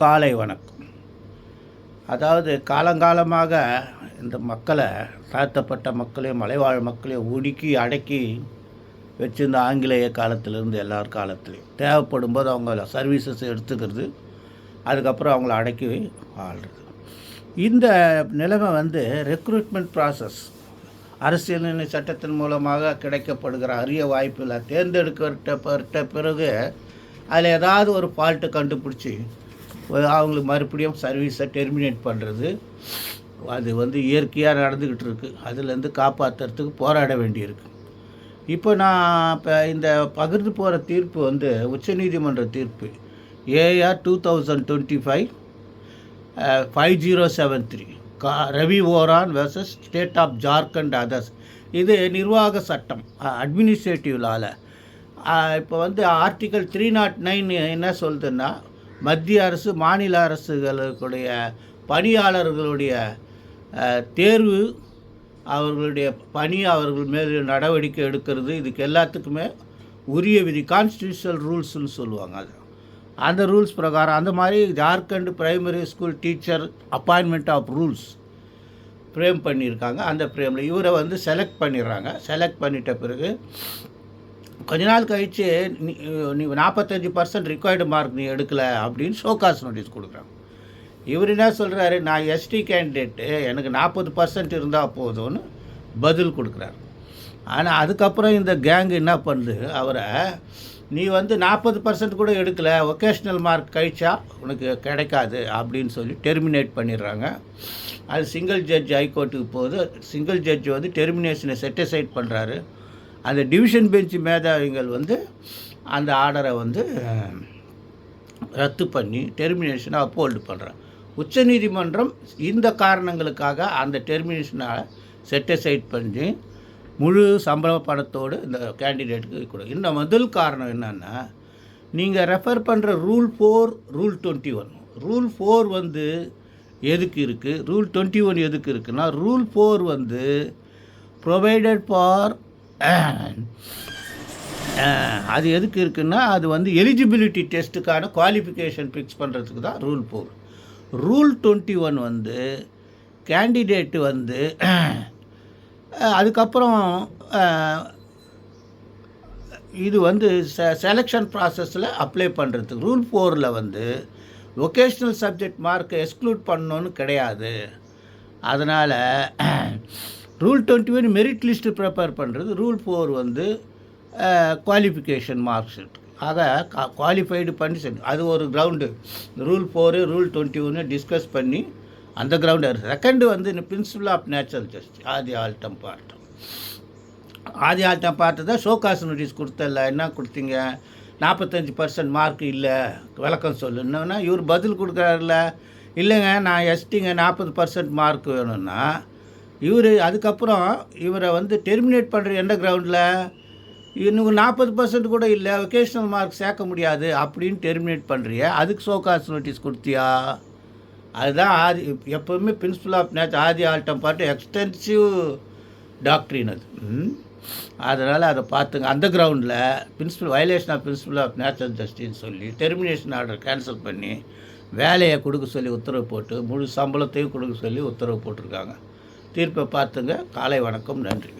காலை வணக்கம். அதாவது காலங்காலமாக இந்த மக்களை தாழ்த்தப்பட்ட மக்களையும் மலைவாழ் மக்களையும் ஒடுக்கி அடக்கி வச்சிருந்த ஆங்கிலேய காலத்திலேருந்து எல்லார் காலத்துலேயும். தேவைப்படும் போது அவங்கள சர்வீசஸ் எடுத்துக்கிறது அதுக்கப்புறம் அவங்கள அடக்கி ஆள்றது இந்த நிலைமை வந்து ரெக்ரூட்மெண்ட் ப்ராசஸ் அரசியல் சட்டத்தின் மூலமாக கிடைக்கப்படுகிற அரிய வாய்ப்பில் தேர்ந்தெடுக்கப்பட்ட பிறகு அதில் ஏதாவது ஒரு ஃபால்ட்டு கண்டுபிடிச்சி அவங்களுக்கு மறுபடியும் சர்வீஸை டெர்மினேட் பண்ணுறது அது வந்து இயற்கையாக நடந்துக்கிட்டு இருக்குது அதுலேருந்து காப்பாற்றுறதுக்கு போராட வேண்டியிருக்கு. இப்போ நான் இப்போ இந்த பகிர்ந்து போகிற தீர்ப்பு வந்து உச்சநீதிமன்ற தீர்ப்பு. AR two thousand twenty five five zero seven three கா Ravi Oraon versus state of Jharkhand others இது நிர்வாக சட்டம் அட்மினிஸ்ட்ரேட்டிவ் லாவில் இப்போ வந்து ஆர்டிக்கல் த்ரீ நாட் நைன் என்ன சொல்லுதுன்னா மத்திய அரசு மாநில அரசுகளுடைய பணியாளர்களுடைய தேர்வு அவர்களுடைய பணி அவர்கள் மேல் நடவடிக்கை எடுக்கிறது. இதுக்கு எல்லாத்துக்குமே உரிய விதி கான்ஸ்டியூஷனல் ரூல்ஸ்னு சொல்லுவாங்க அது. அந்த ரூல்ஸ் பிரகாரம் அந்த மாதிரி Jharkhand primary school teacher appointment of rules frame பண்ணியிருக்காங்க. அந்த ஃப்ரேமில் இவரை வந்து செலக்ட் பண்ணிடுறாங்க. செலக்ட் பண்ணிட்ட பிறகு கொஞ்ச நாள் கழித்து நீ நீ நாற்பத்தஞ்சு பர்சன்ட் ரிக்வயர்டு மார்க் நீ எடுக்கலை அப்படின்னு ஷோகாஸ் நோட்டீஸ் கொடுக்குறாங்க. இவர் என்ன சொல்கிறாரு நான் எஸ்டி கேண்டிடேட்டு எனக்கு நாற்பது பர்சன்ட் இருந்தால் போதும்னு பதில் கொடுக்குறாரு. ஆனால் அதுக்கப்புறம் இந்த கேங் என்ன பண்ணுது? அவரை நீ வந்து நாற்பது பர்சன்ட் கூட எடுக்கலை ஒகேஷ்னல் மார்க் கழிச்சா உனக்கு கிடைக்காது அப்படின்னு சொல்லி டெர்மினேட் பண்ணிடுறாங்க. அது சிங்கிள் ஜட்ஜ் ஹைகோர்ட்டுக்கு போகுது. சிங்கிள் ஜட்ஜ் வந்து டெர்மினேஷனை செட்டிசைட் பண்ணுறாரு அந்த டிவிஷன் பெஞ்ச் மேதாவிகள் வந்து அந்த ஆர்டரை வந்து ரத்து பண்ணி டெர்மினேஷனை அப்போல்டு பண்ணுறாங்க உச்சநீதிமன்றம் இந்த காரணங்களுக்காக அந்த டெர்மினேஷனை செட்டிசைட் பண்ணி முழு சம்பள பணத்தோடு இந்த கேண்டிடேட்டுக்கு கொடு இந்த முதல் காரணம் என்னென்னா நீங்கள் ரெஃபர் பண்ணுற rule four rule twenty one rule four வந்து எதுக்கு இருக்குது ரூல் டுவெண்ட்டி ஒன் எதுக்கு இருக்குன்னா ரூல் ஃபோர் வந்து ப்ரொவைடட் ஃபார் அது எதுக்கு இருக்குன்னா அது வந்து எலிஜிபிலிட்டி டெஸ்ட்டுக்கான குவாலிஃபிகேஷன் ஃபிக்ஸ் பண்ணுறதுக்கு தான் rule four rule twenty one வந்து கேண்டிடேட்டு வந்து அதுக்கப்புறம் இது வந்து செ செலெக்ஷன் ப்ராசஸில் அப்ளை பண்ணுறதுக்கு ரூல் ஃபோரில் வந்து வொகேஷ்னல் சப்ஜெக்ட் மார்க்கை எக்ஸ்க்ளூட் பண்ணணுன்னு கிடையாது. அதனால் rule twenty one merit list prepare பண்ணுறது ரூல் ஃபோர் வந்து குவாலிஃபிகேஷன் மார்க் ஷீட் ஆக குவாலிஃபைடு பண்ணி சரி அது ஒரு ground rule four rule twenty ஒன்று டிஸ்கஸ் பண்ணி அந்த கிரவுண்டு செகண்டு வந்து இந்த principle of natural justice audi alteram partem audi alteram பார்த்து தான் ஷோகாஸ் நோட்டீஸ் கொடுத்தல என்ன கொடுத்தீங்க? நாற்பத்தஞ்சு பர்சன்ட் மார்க் இல்லை. விளக்கம் சொல்லுன்னா இவர் பதில் கொடுக்குறாருல இல்லைங்க நான் எஸ்டிங்க நாற்பது பர்சன்ட் மார்க் வேணும்னா இவர் அதுக்கப்புறம் இவரை வந்து டெர்மினேட் பண்ணுற எந்த கிரவுண்டில் இன்னும் நாற்பது பர்சன்ட் கூட இல்லை ஒகேஷ்னல் மார்க் சேர்க்க முடியாது அப்படின்னு டெர்மினேட் பண்ணுறிய அதுக்கு சோகாஸ் நோட்டீஸ் கொடுத்தியா? அதுதான் ஆதி எப்போவுமே principle of nature audi alteram partem extensive doctrine அது. அதனால் அதை பார்த்துங்க. அந்த கிரவுண்டில் principle violation of principle of natural ஜஸ்டின்னு சொல்லி டெர்மினேஷன் ஆர்டர் கேன்சல் பண்ணி வேலையை கொடுக்க சொல்லி உத்தரவு போட்டு முழு சம்பளத்தையும் கொடுக்க சொல்லி உத்தரவு போட்டிருக்காங்க. தீர்ப்பை பார்த்துங்க. காலை வணக்கம். நன்றி.